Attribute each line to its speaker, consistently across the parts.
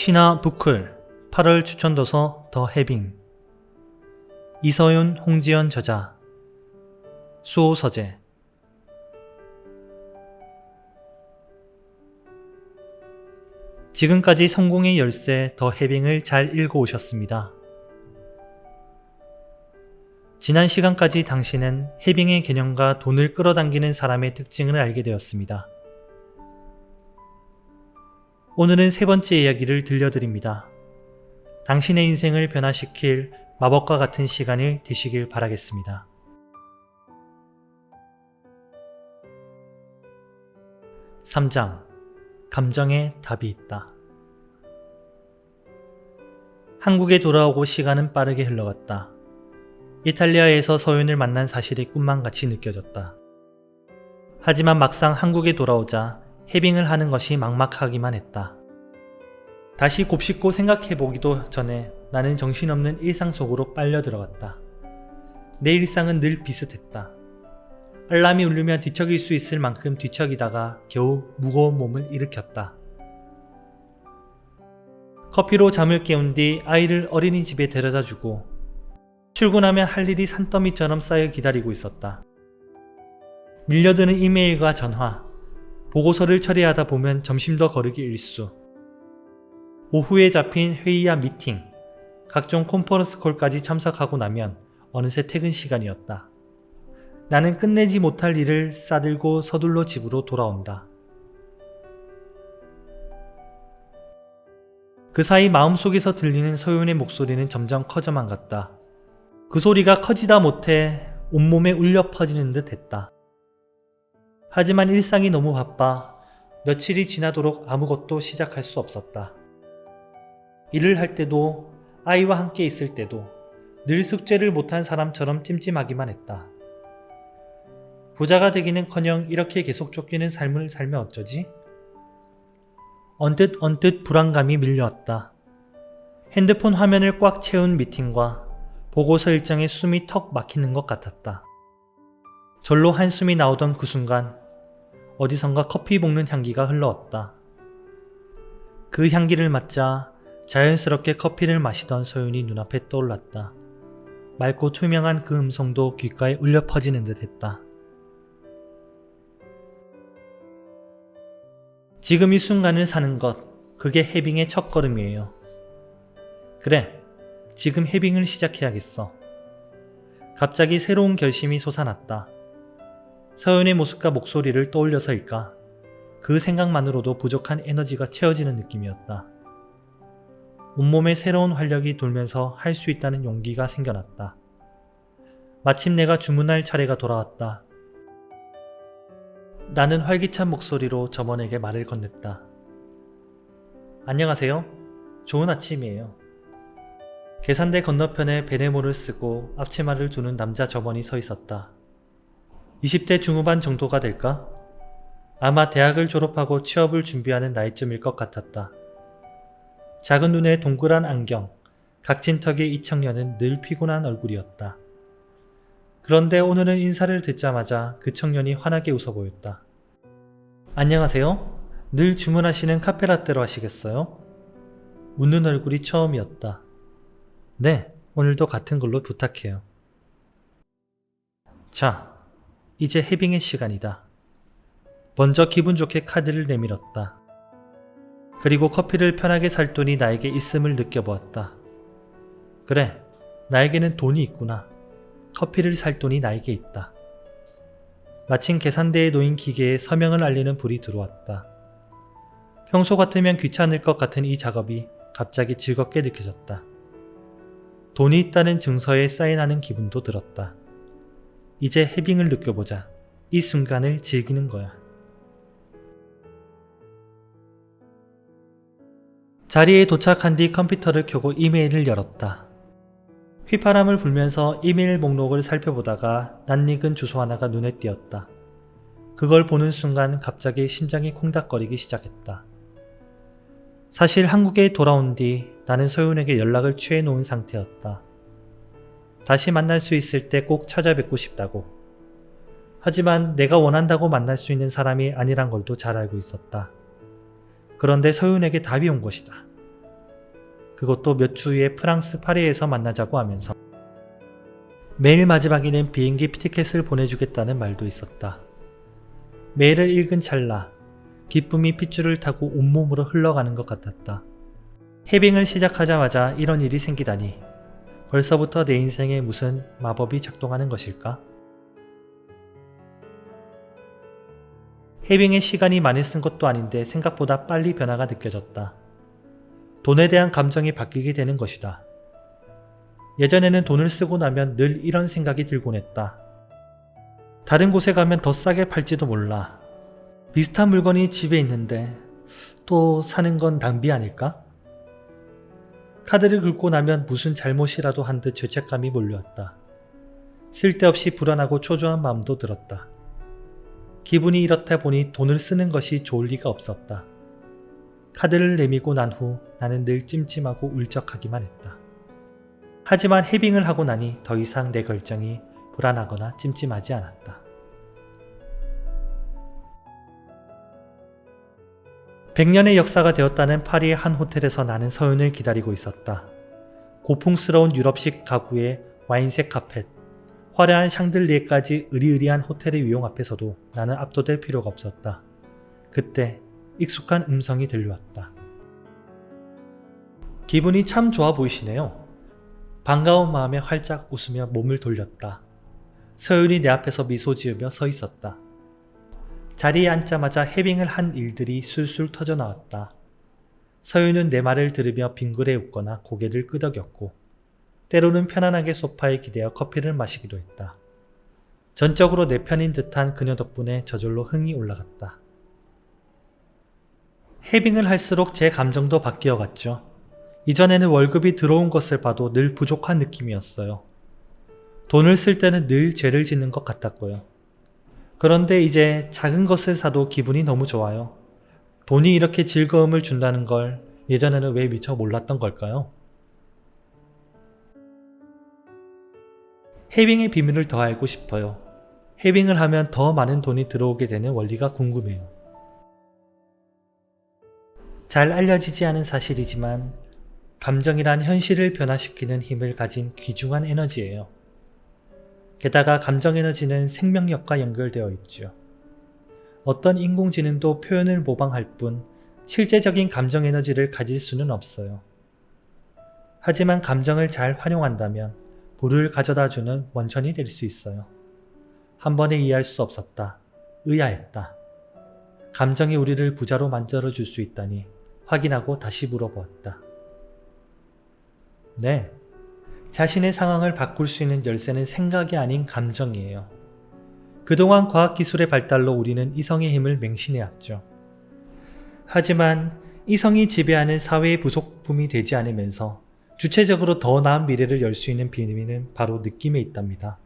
Speaker 1: 신화 부클 8월 추천도서 더 해빙 이서윤 홍지연 저자 수호 서재 지금까지 성공의 열쇠 더 해빙을 잘 읽어 오셨습니다. 지난 시간까지 당신은 해빙의 개념과 돈을 끌어당기는 사람의 특징을 알게 되었습니다. 오늘은 세 번째 이야기를 들려드립니다. 당신의 인생을 변화시킬 마법과 같은 시간이 되시길 바라겠습니다. (3장) 감정에 답이 있다. 한국에 돌아오고 시간은 빠르게 흘러갔다. 이탈리아에서 서윤을 만난 사실이 꿈만 같이 느껴졌다. 하지만 막상 한국에 돌아오자 해빙을 하는 것이 막막하기만 했다. 다시 곱씹고 생각해보기도 전에 나는 정신없는 일상 속으로 빨려 들어갔다. 내 일상은 늘 비슷했다. 알람이 울리면 뒤척일 수 있을 만큼 뒤척이다가 겨우 무거운 몸을 일으켰다. 커피로 잠을 깨운 뒤 아이를 어린이집에 데려다 주고 출근하면 할 일이 산더미처럼 쌓여 기다리고 있었다. 밀려드는 이메일과 전화, 보고서를 처리하다 보면 점심도 거르기 일수. 오후에 잡힌 회의와 미팅, 각종 컨퍼런스 콜까지 참석하고 나면 어느새 퇴근 시간이었다. 나는 끝내지 못할 일을 싸들고 서둘러 집으로 돌아온다. 그 사이 마음속에서 들리는 소윤의 목소리는 점점 커져만 갔다. 그 소리가 커지다 못해 온몸에 울려 퍼지는 듯 했다. 하지만 일상이 너무 바빠 며칠이 지나도록 아무것도 시작할 수 없었다. 일을 할 때도 아이와 함께 있을 때도 늘 숙제를 못한 사람처럼 찜찜하기만 했다. 부자가 되기는커녕 이렇게 계속 쫓기는 삶을 살면 어쩌지? 언뜻 언뜻 불안감이 밀려왔다. 핸드폰 화면을 꽉 채운 미팅과 보고서 일정에 숨이 턱 막히는 것 같았다. 절로 한숨이 나오던 그 순간 어디선가 커피 볶는 향기가 흘러왔다. 그 향기를 맡자 자연스럽게 커피를 마시던 소윤이 눈앞에 떠올랐다. 맑고 투명한 그 음성도 귓가에 울려 퍼지는 듯 했다. 지금 이 순간을 사는 것, 그게 해빙의 첫 걸음이에요. 그래, 지금 해빙을 시작해야겠어. 갑자기 새로운 결심이 솟아났다. 서윤의 모습과 목소리를 떠올려서일까? 그 생각만으로도 부족한 에너지가 채워지는 느낌이었다. 온몸에 새로운 활력이 돌면서 할 수 있다는 용기가 생겨났다. 마침 내가 주문할 차례가 돌아왔다. 나는 활기찬 목소리로 점원에게 말을 건넸다. 안녕하세요. 좋은 아침이에요. 계산대 건너편에 베네모를 쓰고 앞치마를 두는 남자 점원이 서 있었다. 20대 중후반 정도가 될까? 아마 대학을 졸업하고 취업을 준비하는 나이쯤일 것 같았다. 작은 눈에 동그란 안경, 각진 턱의 이 청년은 늘 피곤한 얼굴이었다. 그런데 오늘은 인사를 듣자마자 그 청년이 환하게 웃어 보였다. 안녕하세요. 늘 주문하시는 카페라떼로 하시겠어요? 웃는 얼굴이 처음이었다. 네, 오늘도 같은 걸로 부탁해요. 자, 이제 해빙의 시간이다. 먼저 기분 좋게 카드를 내밀었다. 그리고 커피를 편하게 살 돈이 나에게 있음을 느껴보았다. 그래, 나에게는 돈이 있구나. 커피를 살 돈이 나에게 있다. 마침 계산대에 놓인 기계에 서명을 알리는 불이 들어왔다. 평소 같으면 귀찮을 것 같은 이 작업이 갑자기 즐겁게 느껴졌다. 돈이 있다는 증서에 사인하는 기분도 들었다. 이제 해빙을 느껴보자. 이 순간을 즐기는 거야. 자리에 도착한 뒤 컴퓨터를 켜고 이메일을 열었다. 휘파람을 불면서 이메일 목록을 살펴보다가 낯익은 주소 하나가 눈에 띄었다. 그걸 보는 순간 갑자기 심장이 콩닥거리기 시작했다. 사실 한국에 돌아온 뒤 나는 소윤에게 연락을 취해 놓은 상태였다. 다시 만날 수 있을 때 꼭 찾아뵙고 싶다고. 하지만 내가 원한다고 만날 수 있는 사람이 아니란 걸도 잘 알고 있었다. 그런데 서윤에게 답이 온 것이다. 그것도 몇 주 후에 프랑스 파리에서 만나자고 하면서 매일 마지막에는 비행기 피티켓을 보내주겠다는 말도 있었다. 메일을 읽은 찰나 기쁨이 핏줄을 타고 온몸으로 흘러가는 것 같았다. 해빙을 시작하자마자 이런 일이 생기다니 벌써부터 내 인생에 무슨 마법이 작동하는 것일까? 해빙에 시간이 많이 쓴 것도 아닌데 생각보다 빨리 변화가 느껴졌다. 돈에 대한 감정이 바뀌게 되는 것이다. 예전에는 돈을 쓰고 나면 늘 이런 생각이 들곤 했다. 다른 곳에 가면 더 싸게 팔지도 몰라. 비슷한 물건이 집에 있는데 또 사는 건 낭비 아닐까? 카드를 긁고 나면 무슨 잘못이라도 한 듯 죄책감이 몰려왔다. 쓸데없이 불안하고 초조한 마음도 들었다. 기분이 이렇다 보니 돈을 쓰는 것이 좋을 리가 없었다. 카드를 내미고 난 후 나는 늘 찜찜하고 울적하기만 했다. 하지만 해빙을 하고 나니 더 이상 내 결정이 불안하거나 찜찜하지 않았다. 100년의 역사가 되었다는 파리의 한 호텔에서 나는 서윤을 기다리고 있었다. 고풍스러운 유럽식 가구에 와인색 카펫, 화려한 샹들리에까지 으리으리한 호텔의 위용 앞에서도 나는 압도될 필요가 없었다. 그때 익숙한 음성이 들려왔다. 기분이 참 좋아 보이시네요. 반가운 마음에 활짝 웃으며 몸을 돌렸다. 서윤이 내 앞에서 미소 지으며 서 있었다. 자리에 앉자마자 해빙을 한 일들이 술술 터져 나왔다. 서윤은 내 말을 들으며 빙그레 웃거나 고개를 끄덕였고, 때로는 편안하게 소파에 기대어 커피를 마시기도 했다. 전적으로 내 편인 듯한 그녀 덕분에 저절로 흥이 올라갔다. 해빙을 할수록 제 감정도 바뀌어 갔죠. 이전에는 월급이 들어온 것을 봐도 늘 부족한 느낌이었어요. 돈을 쓸 때는 늘 죄를 짓는 것 같았고요. 그런데 이제 작은 것을 사도 기분이 너무 좋아요. 돈이 이렇게 즐거움을 준다는 걸 예전에는 왜 미처 몰랐던 걸까요? 해빙의 비밀을 더 알고 싶어요. 해빙을 하면 더 많은 돈이 들어오게 되는 원리가 궁금해요. 잘 알려지지 않은 사실이지만 감정이란 현실을 변화시키는 힘을 가진 귀중한 에너지예요. 게다가 감정 에너지는 생명력과 연결되어 있죠. 어떤 인공지능도 표현을 모방할 뿐 실제적인 감정 에너지를 가질 수는 없어요. 하지만 감정을 잘 활용한다면 부를 가져다 주는 원천이 될 수 있어요. 한 번에 이해할 수 없었다. 의아했다. 감정이 우리를 부자로 만들어 줄 수 있다니 확인하고 다시 물어보았다. 네. 자신의 상황을 바꿀 수 있는 열쇠는 생각이 아닌 감정이에요. 그동안 과학기술의 발달로 우리는 이성의 힘을 맹신해왔죠. 하지만 이성이 지배하는 사회의 부속품이 되지 않으면서 주체적으로 더 나은 미래를 열 수 있는 비밀은 바로 느낌에 있답니다.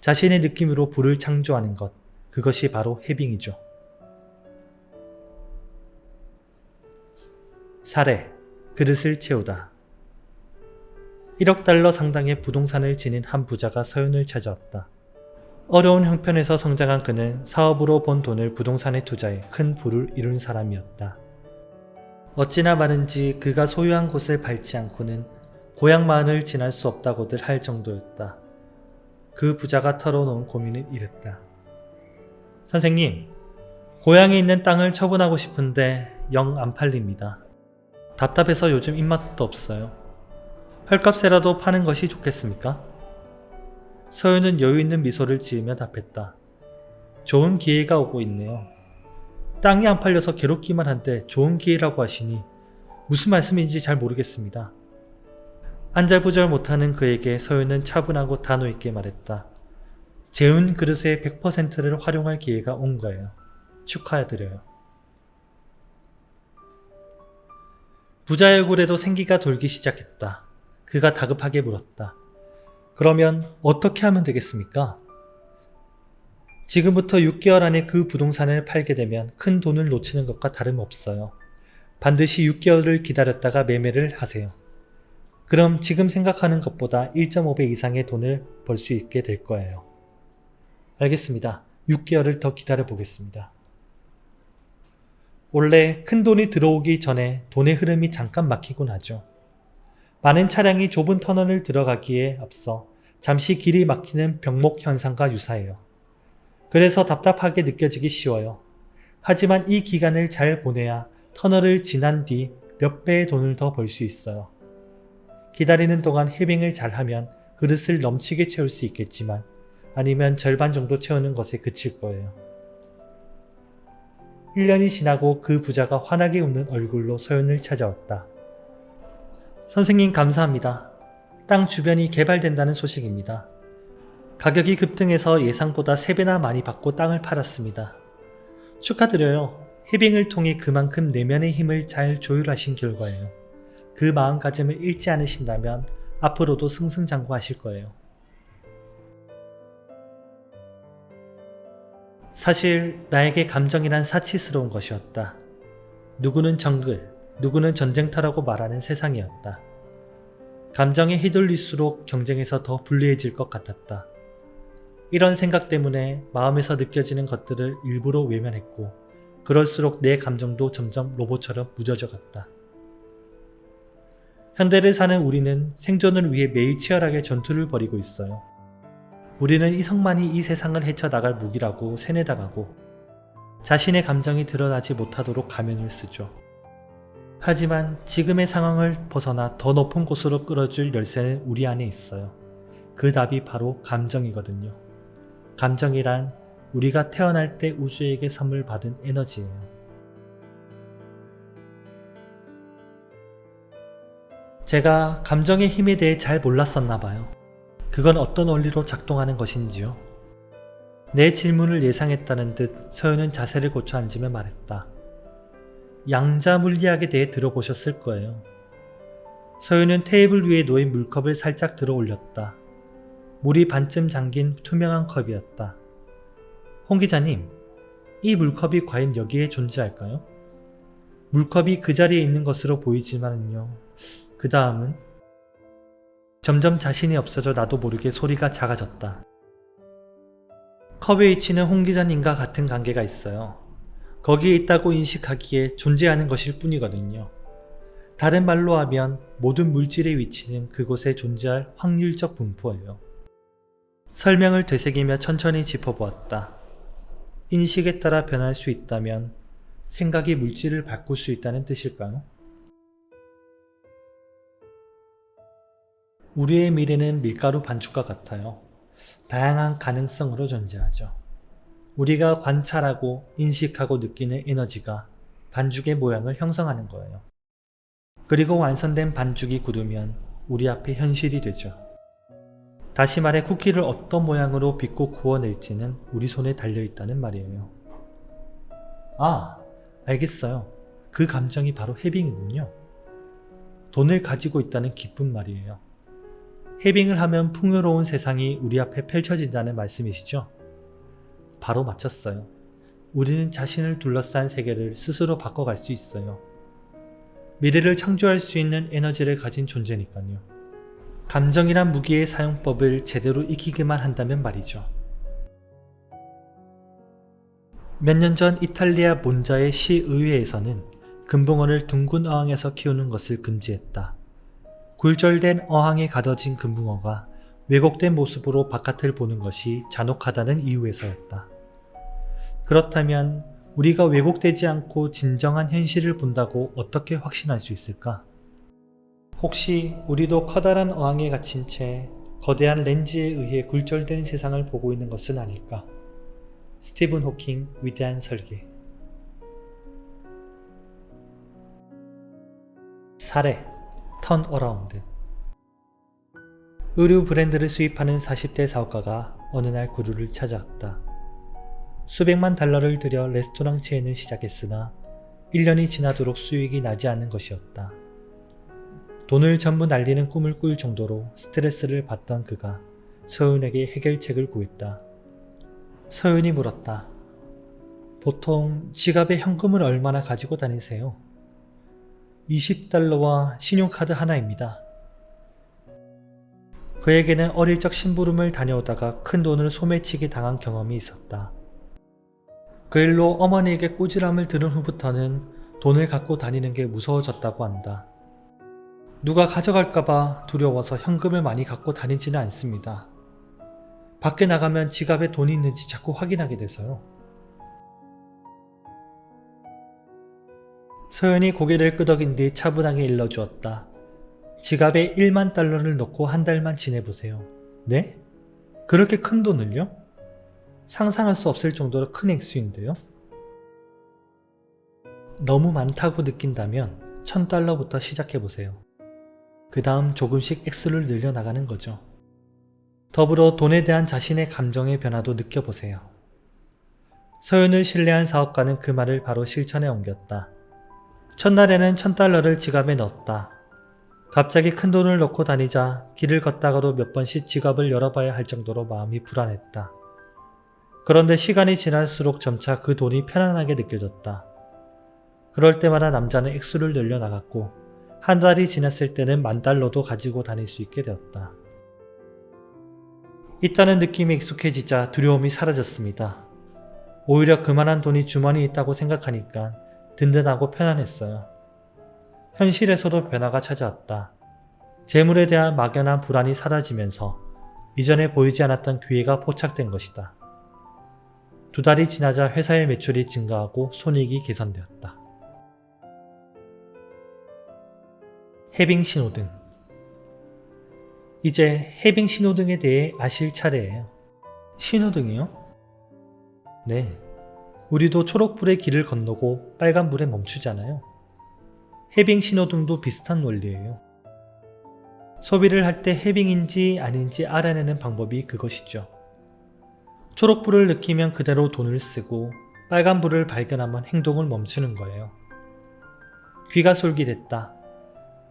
Speaker 1: 자신의 느낌으로 불을 창조하는 것, 그것이 바로 해빙이죠. 사례, 그릇을 채우다. 1억 달러 상당의 부동산을 지닌 한 부자가 서윤을 찾아왔다. 어려운 형편에서 성장한 그는 사업으로 번 돈을 부동산에 투자해 큰 부를 이룬 사람이었다. 어찌나 많은지 그가 소유한 곳을 밟지 않고는 고향 마을을 지날 수 없다고들 할 정도였다. 그 부자가 털어놓은 고민은 이랬다. 선생님, 고향에 있는 땅을 처분하고 싶은데 영 안 팔립니다. 답답해서 요즘 입맛도 없어요. 헐값에라도 파는 것이 좋겠습니까? 서윤은 여유 있는 미소를 지으며 답했다. 좋은 기회가 오고 있네요. 땅이 안 팔려서 괴롭기만 한데 좋은 기회라고 하시니 무슨 말씀인지 잘 모르겠습니다. 안절부절 못하는 그에게 서윤은 차분하고 단호 있게 말했다. 재운 그릇의 100%를 활용할 기회가 온 거예요. 축하해드려요. 부자의 얼굴에도 생기가 돌기 시작했다. 그가 다급하게 물었다. 그러면 어떻게 하면 되겠습니까? 지금부터 6개월 안에 그 부동산을 팔게 되면 큰 돈을 놓치는 것과 다름없어요. 반드시 6개월을 기다렸다가 매매를 하세요. 그럼 지금 생각하는 것보다 1.5배 이상의 돈을 벌 수 있게 될 거예요. 알겠습니다. 6개월을 더 기다려 보겠습니다. 원래 큰 돈이 들어오기 전에 돈의 흐름이 잠깐 막히곤 하죠. 많은 차량이 좁은 터널을 들어가기에 앞서 잠시 길이 막히는 병목 현상과 유사해요. 그래서 답답하게 느껴지기 쉬워요. 하지만 이 기간을 잘 보내야 터널을 지난 뒤 몇 배의 돈을 더 벌 수 있어요. 기다리는 동안 해빙을 잘하면 그릇을 넘치게 채울 수 있겠지만 아니면 절반 정도 채우는 것에 그칠 거예요. 1년이 지나고 그 부자가 환하게 웃는 얼굴로 서윤을 찾아왔다. 선생님 감사합니다. 땅 주변이 개발된다는 소식입니다. 가격이 급등해서 예상보다 3배나 많이 받고 땅을 팔았습니다. 축하드려요. 해빙을 통해 그만큼 내면의 힘을 잘 조율하신 결과예요. 그 마음가짐을 잃지 않으신다면 앞으로도 승승장구하실 거예요. 사실 나에게 감정이란 사치스러운 것이었다. 누구는 정글, 누구는 전쟁터라고 말하는 세상이었다. 감정에 휘둘릴수록 경쟁에서 더 불리해질 것 같았다. 이런 생각 때문에 마음에서 느껴지는 것들을 일부러 외면했고, 그럴수록 내 감정도 점점 로봇처럼 무뎌져 갔다. 현대를 사는 우리는 생존을 위해 매일 치열하게 전투를 벌이고 있어요. 우리는 이성만이 이 세상을 헤쳐나갈 무기라고 세뇌당하고 자신의 감정이 드러나지 못하도록 가면을 쓰죠. 하지만 지금의 상황을 벗어나 더 높은 곳으로 끌어줄 열쇠는 우리 안에 있어요. 그 답이 바로 감정이거든요. 감정이란 우리가 태어날 때 우주에게 선물 받은 에너지예요. 제가 감정의 힘에 대해 잘 몰랐었나 봐요. 그건 어떤 원리로 작동하는 것인지요? 내 질문을 예상했다는 듯 서윤은 자세를 고쳐 앉으며 말했다. 양자 물리학에 대해 들어보셨을 거예요. 서윤은 테이블 위에 놓인 물컵을 살짝 들어 올렸다. 물이 반쯤 잠긴 투명한 컵이었다. 홍 기자님, 이 물컵이 과연 여기에 존재할까요? 물컵이 그 자리에 있는 것으로 보이지만요. 그 다음은 점점 자신이 없어져 나도 모르게 소리가 작아졌다. 컵의 위치는 홍 기자님과 같은 관계가 있어요. 거기에 있다고 인식하기에 존재하는 것일 뿐이거든요. 다른 말로 하면 모든 물질의 위치는 그곳에 존재할 확률적 분포예요. 설명을 되새기며 천천히 짚어보았다. 인식에 따라 변할 수 있다면 생각이 물질을 바꿀 수 있다는 뜻일까요? 우리의 미래는 밀가루 반죽과 같아요. 다양한 가능성으로 존재하죠. 우리가 관찰하고 인식하고 느끼는 에너지가 반죽의 모양을 형성하는 거예요. 그리고 완성된 반죽이 굳으면 우리 앞에 현실이 되죠. 다시 말해 쿠키를 어떤 모양으로 빚고 구워낼지는 우리 손에 달려있다는 말이에요. 아, 알겠어요. 그 감정이 바로 해빙이군요. 돈을 가지고 있다는 기쁜 말이에요. 해빙을 하면 풍요로운 세상이 우리 앞에 펼쳐진다는 말씀이시죠? 바로 맞췄어요. 우리는 자신을 둘러싼 세계를 스스로 바꿔갈 수 있어요. 미래를 창조할 수 있는 에너지를 가진 존재니까요. 감정이란 무기의 사용법을 제대로 익히기만 한다면 말이죠. 몇 년 전 이탈리아 몬자의 시의회에서는 금붕어를 둥근 어항에서 키우는 것을 금지했다. 굴절된 어항에 가둬진 금붕어가 왜곡된 모습으로 바깥을 보는 것이 잔혹하다는 이유에서였다. 그렇다면 우리가 왜곡되지 않고 진정한 현실을 본다고 어떻게 확신할 수 있을까? 혹시 우리도 커다란 어항에 갇힌 채 거대한 렌즈에 의해 굴절된 세상을 보고 있는 것은 아닐까? 스티븐 호킹 위대한 설계 사례 턴 어라운드 의류 브랜드를 수입하는 40대 사업가가 어느 날 구루를 찾아왔다. 수백만 달러를 들여 레스토랑 체인을 시작했으나 1년이 지나도록 수익이 나지 않는 것이었다. 돈을 전부 날리는 꿈을 꿀 정도로 스트레스를 받던 그가 서윤에게 해결책을 구했다. 서윤이 물었다. 보통 지갑에 현금을 얼마나 가지고 다니세요? 20달러와 신용카드 하나입니다. 그에게는 어릴 적 심부름을 다녀오다가 큰 돈을 소매치기 당한 경험이 있었다. 그 일로 어머니에게 꾸지람을 들은 후부터는 돈을 갖고 다니는 게 무서워졌다고 한다. 누가 가져갈까봐 두려워서 현금을 많이 갖고 다니지는 않습니다. 밖에 나가면 지갑에 돈이 있는지 자꾸 확인하게 돼서요. 서연이 고개를 끄덕인 뒤 차분하게 일러주었다. 지갑에 1만 달러를 넣고 한 달만 지내보세요. 네? 그렇게 큰 돈을요? 상상할 수 없을 정도로 큰 액수인데요. 너무 많다고 느낀다면 1000달러부터 시작해보세요. 그 다음 조금씩 액수를 늘려나가는 거죠. 더불어 돈에 대한 자신의 감정의 변화도 느껴보세요. 서윤을 신뢰한 사업가는 그 말을 바로 실천에 옮겼다. 첫날에는 1000달러를 지갑에 넣었다. 갑자기 큰 돈을 넣고 다니자 길을 걷다가도 몇 번씩 지갑을 열어봐야 할 정도로 마음이 불안했다. 그런데 시간이 지날수록 점차 그 돈이 편안하게 느껴졌다. 그럴 때마다 남자는 액수를 늘려나갔고 한 달이 지났을 때는 만 달러도 가지고 다닐 수 있게 되었다. 있다는 느낌이 익숙해지자 두려움이 사라졌습니다. 오히려 그만한 돈이 주머니에 있다고 생각하니까 든든하고 편안했어요. 현실에서도 변화가 찾아왔다. 재물에 대한 막연한 불안이 사라지면서 이전에 보이지 않았던 기회가 포착된 것이다. 두 달이 지나자 회사의 매출이 증가하고 손익이 개선되었다. 해빙 신호등 이제 해빙 신호등에 대해 아실 차례예요. 신호등이요? 네. 우리도 초록불의 길을 건너고 빨간불에 멈추잖아요. 해빙 신호등도 비슷한 원리예요. 소비를 할 때 해빙인지 아닌지 알아내는 방법이 그것이죠. 초록불을 느끼면 그대로 돈을 쓰고 빨간불을 발견하면 행동을 멈추는 거예요. 귀가 솔깃했다.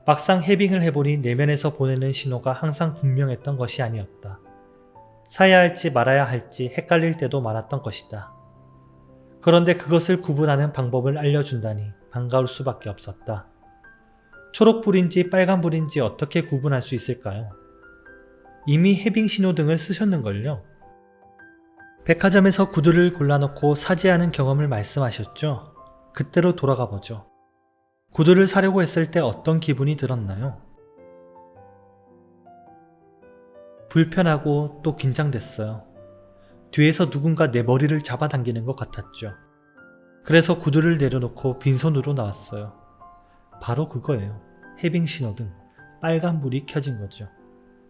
Speaker 1: 막상 해빙을 해보니 내면에서 보내는 신호가 항상 분명했던 것이 아니었다. 사야 할지 말아야 할지 헷갈릴 때도 많았던 것이다. 그런데 그것을 구분하는 방법을 알려준다니 반가울 수밖에 없었다. 초록불인지 빨간불인지 어떻게 구분할 수 있을까요? 이미 해빙 신호등을 쓰셨는걸요? 백화점에서 구두를 골라놓고 사지 않은 경험을 말씀하셨죠? 그때로 돌아가 보죠. 구두를 사려고 했을 때 어떤 기분이 들었나요? 불편하고 또 긴장됐어요. 뒤에서 누군가 내 머리를 잡아당기는 것 같았죠. 그래서 구두를 내려놓고 빈손으로 나왔어요. 바로 그거예요. 해빙 신호등. 빨간불이 켜진 거죠.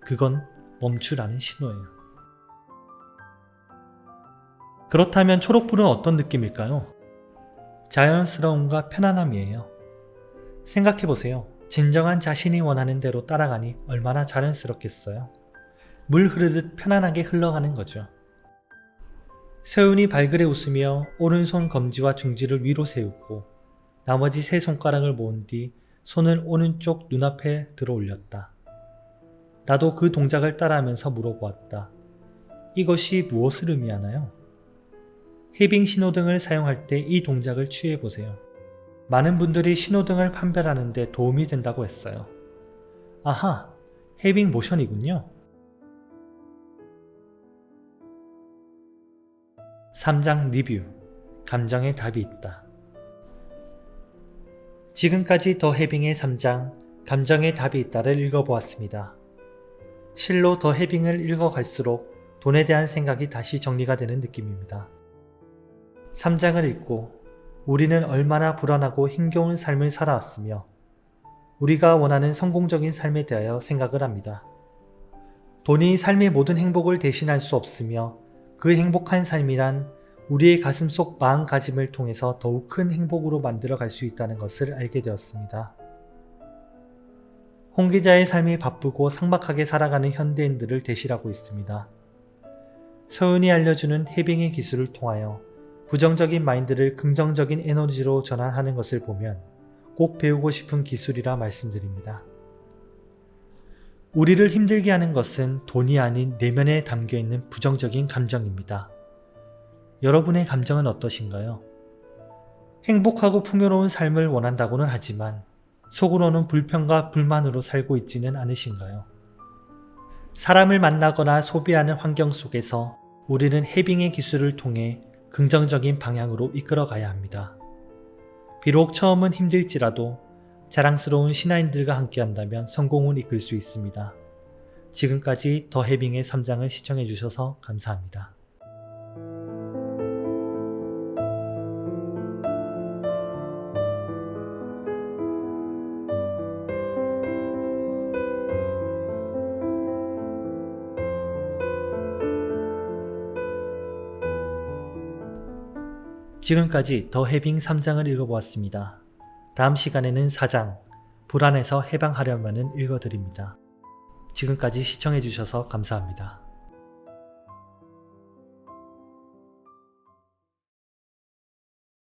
Speaker 1: 그건 멈추라는 신호예요. 그렇다면 초록불은 어떤 느낌일까요? 자연스러움과 편안함이에요. 생각해보세요. 진정한 자신이 원하는 대로 따라가니 얼마나 자연스럽겠어요. 물 흐르듯 편안하게 흘러가는 거죠. 세훈이 발그레 웃으며 오른손 검지와 중지를 위로 세우고 나머지 세 손가락을 모은 뒤 손을 오른쪽 눈앞에 들어 올렸다. 나도 그 동작을 따라하면서 물어보았다. 이것이 무엇을 의미하나요? 해빙 신호등을 사용할 때 이 동작을 취해 보세요. 많은 분들이 신호등을 판별하는 데 도움이 된다고 했어요. 아하, 해빙 모션이군요. 3장 리뷰 감정에 답이 있다. 지금까지 더 해빙의 3장 감정에 답이 있다를 읽어보았습니다. 실로 더 해빙을 읽어갈수록 돈에 대한 생각이 다시 정리가 되는 느낌입니다. 3장을 읽고 우리는 얼마나 불안하고 힘겨운 삶을 살아왔으며 우리가 원하는 성공적인 삶에 대하여 생각을 합니다. 돈이 삶의 모든 행복을 대신할 수 없으며 그 행복한 삶이란 우리의 가슴 속 마음가짐을 통해서 더욱 큰 행복으로 만들어 갈 수 있다는 것을 알게 되었습니다. 홍 기자의 삶이 바쁘고 삭막하게 살아가는 현대인들을 대실하고 있습니다. 서윤이 알려주는 해빙의 기술을 통하여 부정적인 마인드를 긍정적인 에너지로 전환하는 것을 보면 꼭 배우고 싶은 기술이라 말씀드립니다. 우리를 힘들게 하는 것은 돈이 아닌 내면에 담겨 있는 부정적인 감정입니다. 여러분의 감정은 어떠신가요? 행복하고 풍요로운 삶을 원한다고는 하지만 속으로는 불평과 불만으로 살고 있지는 않으신가요? 사람을 만나거나 소비하는 환경 속에서 우리는 해빙의 기술을 통해 긍정적인 방향으로 이끌어 가야 합니다. 비록 처음은 힘들지라도 자랑스러운 신하인들과 함께 한다면 성공을 이끌 수 있습니다. 지금까지 더 해빙의 3장을 시청해 주셔서 감사합니다. 지금까지 더 해빙 3장을 읽어보았습니다. 다음 시간에는 4장, 불안에서 해방하려면은 읽어드립니다. 지금까지 시청해주셔서 감사합니다.